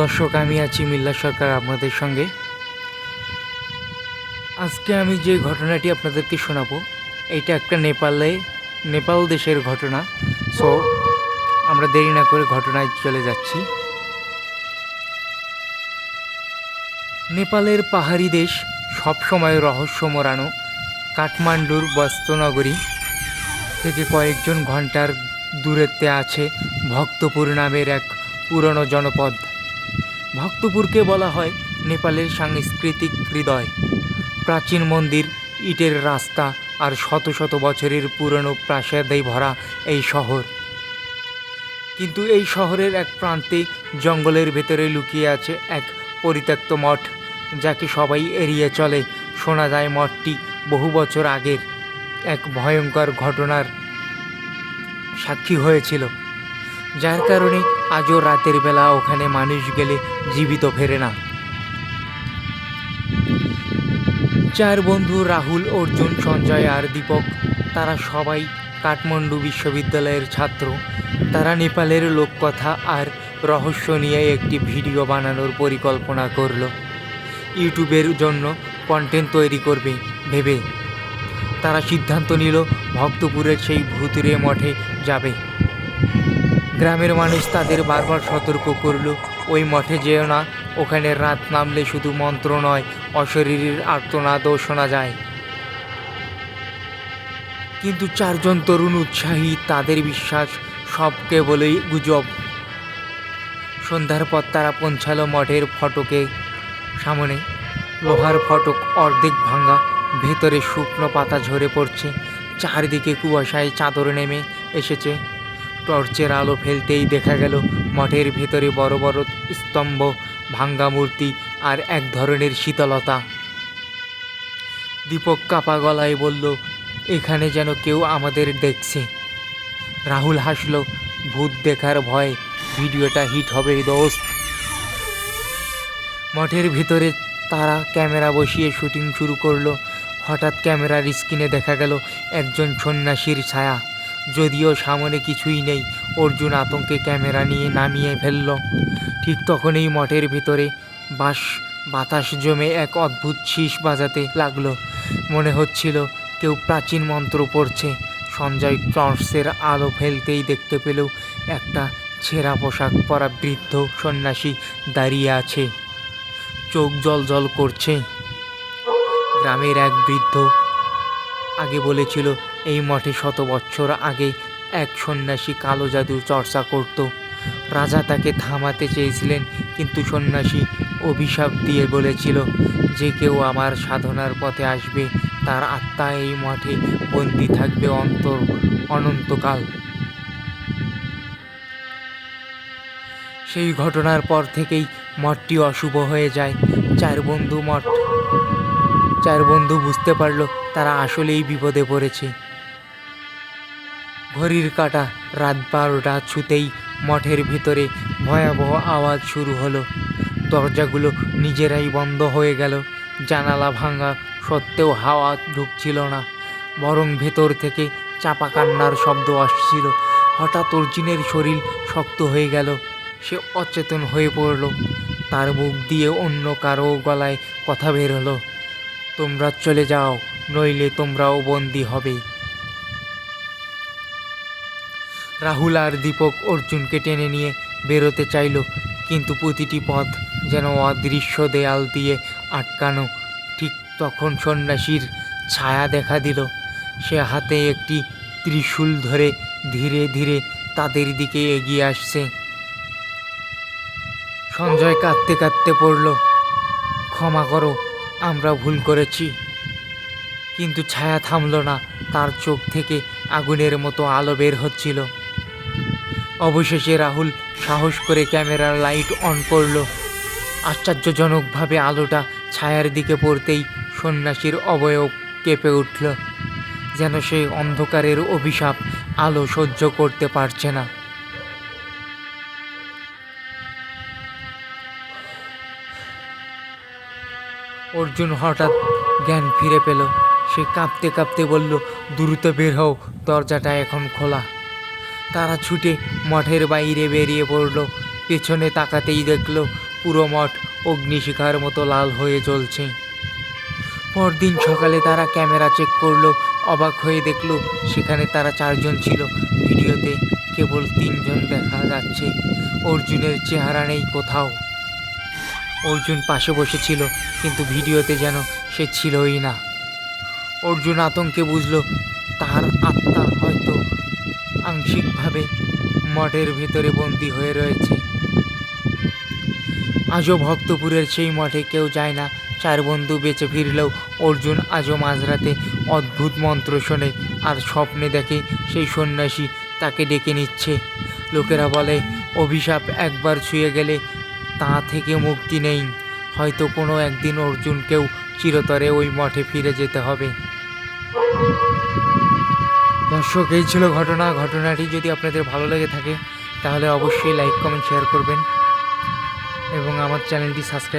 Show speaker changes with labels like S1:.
S1: দর্শক, আমি আছি মিল্লা সরকার আপনাদের সঙ্গে। আজকে আমি যে ঘটনাটি আপনাদেরকে শোনাবো, এটা একটা নেপালে, নেপাল দেশের ঘটনা। সো আমরা দেরি না করে ঘটনায় চলে যাচ্ছি। নেপালের পাহাড়ি দেশ সবসময় রহস্য মোড়ানো কাঠমান্ডুর বস্ত্রনগরী থেকে কয়েকজন ঘণ্টার দূরত্বে আছে ভক্তপুর নামের এক পুরনো জনপদ। ভক্তপুরকে বলা হয় নেপালের সাংস্কৃতিক হৃদয়। প্রাচীন মন্দির, ইটের রাস্তা আর শত শত বছরের পুরনো প্রাসাদে ভরা এই শহর। কিন্তু এই শহরের এক প্রান্তে জঙ্গলের ভেতরে লুকিয়ে আছে এক পরিত্যক্ত মঠ, যাকে সবাই এড়িয়ে চলে। শোনা যায় মঠটি বহু বছর আগের এক ভয়ঙ্কর ঘটনার সাক্ষী হয়েছিল, যার কারণে আজও রাতের বেলা ওখানে মানুষ গেলে জীবিত ফেরে না। চার বন্ধু রাহুল, অর্জুন, সঞ্জয় আর দীপক, তারা সবাই কাঠমান্ডু বিশ্ববিদ্যালয়ের ছাত্র। তারা নেপালের লোককথা আর রহস্য নিয়ে একটি ভিডিও বানানোর পরিকল্পনা করল। ইউটিউবের জন্য কন্টেন্ট তৈরি করবে, ভেবে। তারা সিদ্ধান্ত নিল, ভক্তপুরের সেই ভুতুরে মঠে যাবে। গ্রামের মানুষ তাদের বারবার সতর্ক করল, ওই মঠে যেও না, ওখানে রাত নামলে শুধু মন্ত্র নয়, অশরীরের আর্তনাদও শোনা যায়। কিন্তু চারজন তরুণ উৎসাহী, তাদের বিশ্বাস সব কেবলই গুজব। সন্ধ্যার পর তারা পৌঁছালো মঠের ফটকে। সামনে লোহার ফটক, অর্ধেক ভাঙা, ভেতরে শুকনো পাতা ঝরে পড়ছে। চারদিকে কুয়াশায় চাদর নেমে এসেছে। টর্চের আলো ফেলতেই দেখা গেল মঠের ভেতরে বড় বড় স্তম্ভ, ভাঙ্গা মূর্তি আর এক ধরনের শীতলতা। দীপক কাপা গলায় বলল, এখানে যেন কেউ আমাদের দেখছে। রাহুল হাসল, ভূত দেখার ভয় ভিডিওটা হিট হবে দোস্ত। মঠের ভিতরে তারা ক্যামেরা বসিয়ে শুটিং শুরু করল। হঠাৎ ক্যামেরার স্ক্রিনে দেখা গেল একজন সন্ন্যাসীর ছায়া। যদিও সামনে কিছুই নেই, অর্জুন আতঙ্কে ক্যামেরা নিয়ে নামিয়ে ফেলল। ঠিক তখনই মঠের ভিতরে বাস, বাতাস জমে এক অদ্ভুত শীষ বাজাতে লাগল। মনে হচ্ছিল কেউ প্রাচীন মন্ত্র পড়ছে। সঞ্জয় টর্চের আলো ফেলতেই দেখতে পেল একটা ছেঁড়া পোশাক পরা বৃদ্ধ সন্ন্যাসী দাঁড়িয়ে আছে। চোখ জল জল করছে। গ্রামের এক বৃদ্ধ আগে বলেছিল, এই মঠে শত বছর আগে এক সন্ন্যাসী কালো জাদুর চর্চা করত। রাজা তাকে থামাতে চেয়েছিলেন, কিন্তু সন্ন্যাসী অভিশাপ দিয়ে বলেছিল, যে কেউ আমার সাধনার পথে আসবে, তার আত্মা এই মঠে বন্দি থাকবে অন্তর, অনন্তকাল। সেই ঘটনার পর থেকেই মঠটি অশুভ হয়ে যায়। চার বন্ধু মঠ চার বন্ধু বুঝতে পারল তারা আসলেই বিপদে পড়েছে। ঘড়ির কাটা রাত বারোটা ছুতেই মঠের ভিতরে ভয়াবহ আওয়াজ শুরু হলো। দরজাগুলো নিজেরাই বন্ধ হয়ে গেল। জানালা ভাঙা সত্ত্বেও হাওয়া ঢুকছিল না। বরং ভেতর থেকে চাপা কান্নার শব্দ আসছিল। হঠাৎ অর্জুনের শরীর শক্ত হয়ে গেল। সে অচেতন হয়ে পড়ল। তার মুখ দিয়ে অন্য কারও গলায় কথা বের হলো। তোমরা চলে যাও, নইলে তোমরাও বন্দি হবে। রাহুল আর দীপক অর্জুনকে টেনে নিয়ে বেরোতে চাইল, কিন্তু প্রতিটি পথ যেন অদৃশ্য দেয়াল দিয়ে আটকানো। ঠিক তখন সন্ন্যাসীর ছায়া দেখা দিল। সে হাতে একটি ত্রিশূল ধরে ধীরে ধীরে তাদের দিকে এগিয়ে আসছে। সঞ্জয় কাঁদতে কাঁদতে পড়ল, ক্ষমা করো আমরা ভুল করেছি। কিন্তু ছায়া থামল না, তার চোখ থেকে আগুনের মতো আলো বের হচ্ছিল। অবশেষে রাহুল সাহস করে ক্যামেরার লাইট অন করল। আশ্চর্যজনকভাবে আলোটা ছায়ার দিকে পড়তেই সন্ন্যাসীর অবয়ব কেঁপে উঠল, যেন সেই অন্ধকারের অভিশাপ আলো সহ্য করতে পারছে না। অর্জুন হঠাৎ জ্ঞান ফিরে পেল। সে কাঁপতে কাঁপতে বলল, দ্রুত বের হও, দরজাটা এখন খোলা। তারা ছুটে মঠের বাইরে বেরিয়ে পড়ল। পেছনে তাকাতেই দেখল, পুরো মঠ অগ্নিশিখার মতো লাল হয়ে জ্বলছে। পরদিন সকালে তারা ক্যামেরা চেক করল, অবাক হয়ে দেখল, সেখানে তারা চারজন ছিল। ভিডিওতে কেবল তিনজন দেখা যাচ্ছে। অর্জুনের চেহারা নেই কোথাও। অর্জুন পাশে বসেছিল, কিন্তু ভিডিওতে যেন সে ছিলই না। অর্জুন আতঙ্কে বুঝলো, তার আত্মা হয়তো আংশিকভাবে মঠের ভেতরে বন্দি হয়ে রয়েছে। আজও ভক্তপুরের সেই মঠে কেউ যায় না, চার বন্ধু বেঁচে ফিরলেও অর্জুন আজও মাঝরাতে অদ্ভুত মন্ত্র শোনে আর স্বপ্নে দেখে সেই সন্ন্যাসী তাকে ডেকে নিচ্ছে। লোকেরা বলে, অভিশাপ একবার ছুঁয়ে গেলে তা থেকে মুক্তি নেই। হয়তো কোনো একদিন অর্জুনকেও চিরতরে ওই মঠে ফিরে যেতে হবে। দর্শক, এই ছিল ঘটনা। ঘটনাটি যদি আপনাদের ভালো লেগে থাকে, তাহলে অবশ্যই লাইক, কমেন্ট, শেয়ার করবেন এবং আমার চ্যানেলটি সাবস্ক্রাইব